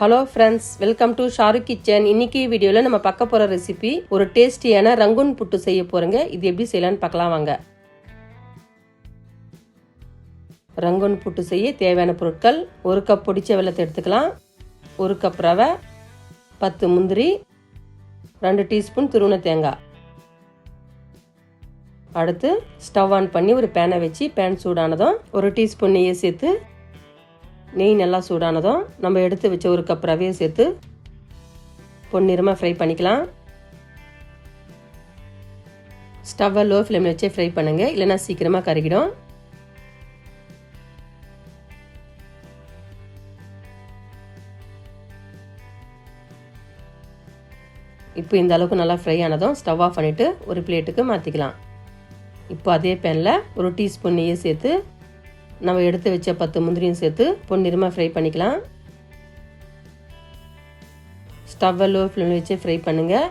Hello friends welcome to Shahrukh kitchen இன்னைக்கு வீடியோவில் நம்ம பார்க்க போகிற ரெசிபி ஒரு டேஸ்டியான ரங்குன் புட்டு செய்ய போகிறோங்க இது எப்படி செய்யலாம்னு பார்க்கலாம் வாங்க. ரங்குன் புட்டு செய்ய தேவையான பொருட்கள் ஒரு கப் பொடிச்ச வெள்ளத்தை எடுத்துக்கலாம். ஒரு கப் ரவை பத்து முந்திரி ரெண்டு டீஸ்பூன் துருவன தேங்காய். அடுத்து ஸ்டவ் ஆன் பண்ணி ஒரு பேனை வச்சு பேன் சூடானதும் ஒரு டீஸ்பூன் நெய்யை சேர்த்து நெய் நல்லா சூடானதும் நம்ம எடுத்து வச்ச ஒரு கப் ரவையை சேர்த்து பொன்னிறமாக ஃப்ரை பண்ணிக்கலாம். ஸ்டவ்வை லோ ஃப்ளேமில் வச்சே ஃப்ரை பண்ணுங்க. இல்லைன்னா சீக்கிரமாக கருகிடும். இப்போ இந்த அளவுக்கு நல்லா ஃப்ரை ஆனதும் ஸ்டவ் ஆஃப் பண்ணிவிட்டு ஒரு பிளேட்டுக்கு மாற்றிக்கலாம் இப்போ அதே பேனில் ஒரு டீஸ்பூன் நெய்யை சேர்த்து நம்ம எடுத்து வச்ச பத்து முந்திரியும் சேர்த்து பொன்னிறமாக ஃப்ரை பண்ணிக்கலாம். ஸ்டவ்வை லோ ஃப்ளேமில் வச்சு ஃப்ரை பண்ணுங்கள்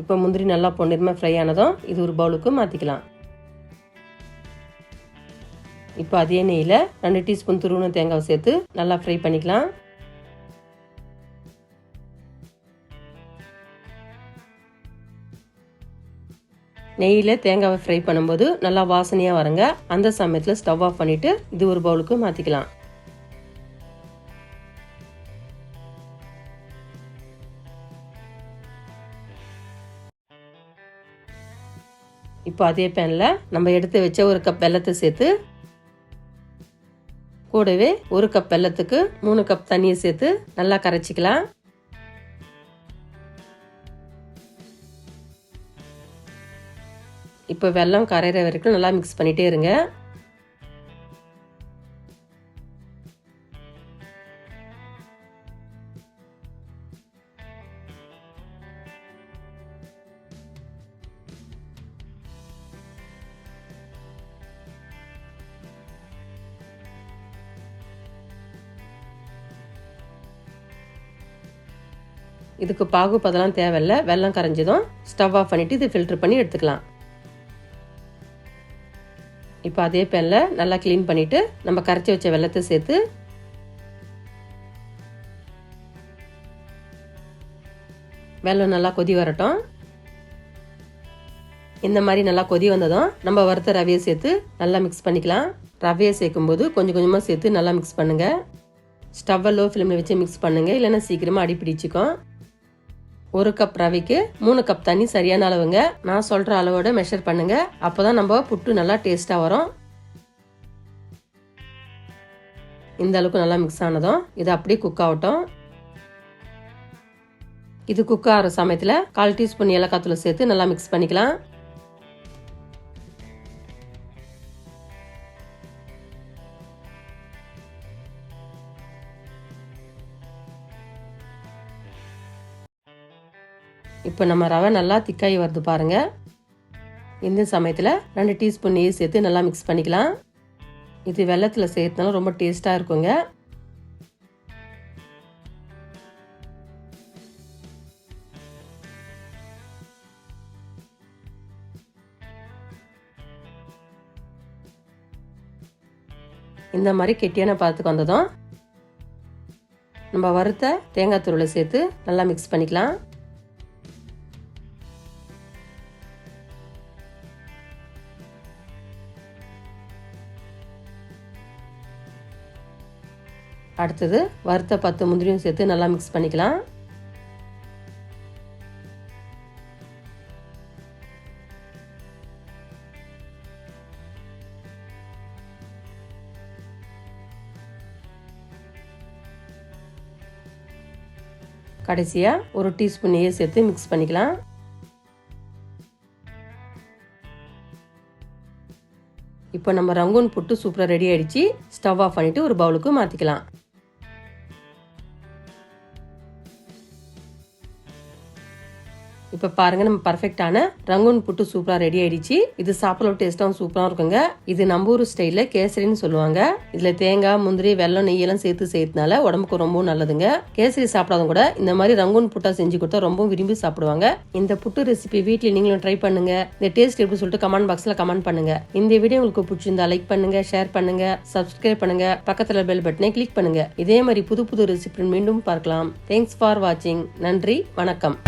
இப்போ முந்திரி நல்லா பொன்னிறமாக ஃப்ரை ஆனதும் இது ஒரு பவுலுக்கு மாற்றிக்கலாம் இப்போ அதே நெய்யில் ரெண்டு டீஸ்பூன் துருவன தேங்காய் சேர்த்து நல்லா ஃப்ரை பண்ணிக்கலாம். நெய்யில் தேங்காவை ஃப்ரை பண்ணும்போது நல்லா வாசனையாக வருங்க. அந்த சமயத்தில் ஸ்டவ் ஆஃப் பண்ணிவிட்டு இது ஒரு பவுலுக்கு மாற்றிக்கலாம் இப்போ அதே பேனில் நம்ம எடுத்து வச்ச ஒரு கப் வெள்ளத்தை சேர்த்து கூடவே ஒரு கப் வெள்ளத்துக்கு மூணு கப் தண்ணியை சேர்த்து நல்லா கரைச்சிக்கலாம். இப்போ வெல்லம் கரையிற வரைக்கும் நல்லா மிக்ஸ் பண்ணிகிட்டே இருங்க. இதுக்கு பாகுப்பதெல்லாம் தேவையில்லை தேவையில்ல. வெள்ளம் கரைஞ்சதும் ஸ்டவ் ஆஃப் பண்ணிவிட்டு இது ஃபில்டர் பண்ணி எடுத்துக்கலாம். இப்போ அதே பேனில் நல்லா க்ளீன் பண்ணிவிட்டு நம்ம கரைச்சி வச்ச வெள்ளத்தை சேர்த்து வெள்ளம் நல்லா கொதி வரட்டும். இந்த மாதிரி நல்லா கொதி வந்ததும் நம்ம வறுத்த ரவையை சேர்த்து நல்லா மிக்ஸ் பண்ணிக்கலாம். ரவையை சேர்க்கும்போது கொஞ்சம் கொஞ்சமாக சேர்த்து நல்லா மிக்ஸ் பண்ணுங்கள் ஸ்டவ்வை லோ ஃப்ளேமில் வச்சு மிக்ஸ் பண்ணுங்கள் இல்லைன்னா சீக்கிரமாக அடி பிடிச்சிக்கும் ஒரு கப் ரவிக்கு மூணு கப் தண்ணி சரியான அளவுங்க. நான் சொல்கிற அளவோட மெஷர் பண்ணுங்க. அப்போதான் நம்ம புட்டு நல்லா டேஸ்ட்டாக வரும். இந்த அளவுக்கு நல்லா மிக்ஸ் ஆனதும் இது அப்படியே குக் ஆகட்டும். இது குக் ஆகிற சமயத்தில் கால் டீஸ்பூன் ஏலக்காய் சேர்த்து நல்லா மிக்ஸ் பண்ணிக்கலாம். இப்போ நம்ம ரவை நல்லா திக்காகி வருது பாருங்கள் இந்த சமயத்தில் ரெண்டு டீஸ்பூன் நெய் சேர்த்து நல்லா மிக்ஸ் பண்ணிக்கலாம். இது வெள்ளத்தில் சேர்த்தனால ரொம்ப டேஸ்ட்டாக இருக்குங்க. இந்த மாதிரி கெட்டியான பதத்துக்கு வந்ததும் நம்ம வறுத்த தேங்காய் துருளை சேர்த்து நல்லா மிக்ஸ் பண்ணிக்கலாம். அடுத்தது வறுத்த பத்து முந்திரியும் சேர்த்து நல்லா மிக்ஸ் பண்ணிக்கலாம். கடைசியாக ஒரு டீஸ்பூன் நெய்யை சேர்த்து மிக்ஸ் பண்ணிக்கலாம். இப்போ நம்ம ரங்கூன் புட்டு சூப்பராக ரெடி ஆகிடுச்சு ஸ்டவ் ஆஃப் பண்ணிவிட்டு ஒரு பவுலுக்கு மாற்றிக்கலாம் இப்போ பாருங்க நம்ம பர்ஃபெக்டான ரங்கூன் புட்டு சூப்பரா ரெடி ஆயிடுச்சு. இது சாப்பிட டேஸ்ட்டாகவும் சூப்பரா இருக்குங்க. இது நம்ம ஊர் ஸ்டைல்ல கேசரின்னு சொல்லுவாங்க. இதுல தேங்காய் முந்திரி வெல்லம் நெய் எல்லாம் சேர்த்து செய்யறதுனால உடம்புக்கு ரொம்பவும் நல்லதுங்க. கேசரி சாப்பிடாதவங்க கூட இந்த மாதிரி ரங்கூன் புட்டா செஞ்சு கொடுத்தா ரொம்ப விரும்பி சாப்பிடுவாங்க. இந்த புட்டு ரெசிபி வீட்டில் நீங்களும் ட்ரை பண்ணுங்க. இந்த டேஸ்ட் எப்படி சொல்லிட்டு கமெண்ட் பாக்ஸ்ல கமெண்ட் பண்ணுங்க. இந்த வீடியோ உங்களுக்கு பிடிச்சிருந்தா லைக் பண்ணுங்க ஷேர் பண்ணுங்க சப்ஸ்கிரைப் பண்ணுங்க. பக்கத்துல பெல் பட்டனை கிளிக் பண்ணுங்க. இதே மாதிரி புது புது ரெசிபி மீண்டும் பார்க்கலாம். தேங்க்ஸ் ஃபார் வாட்சிங் நன்றி வணக்கம்.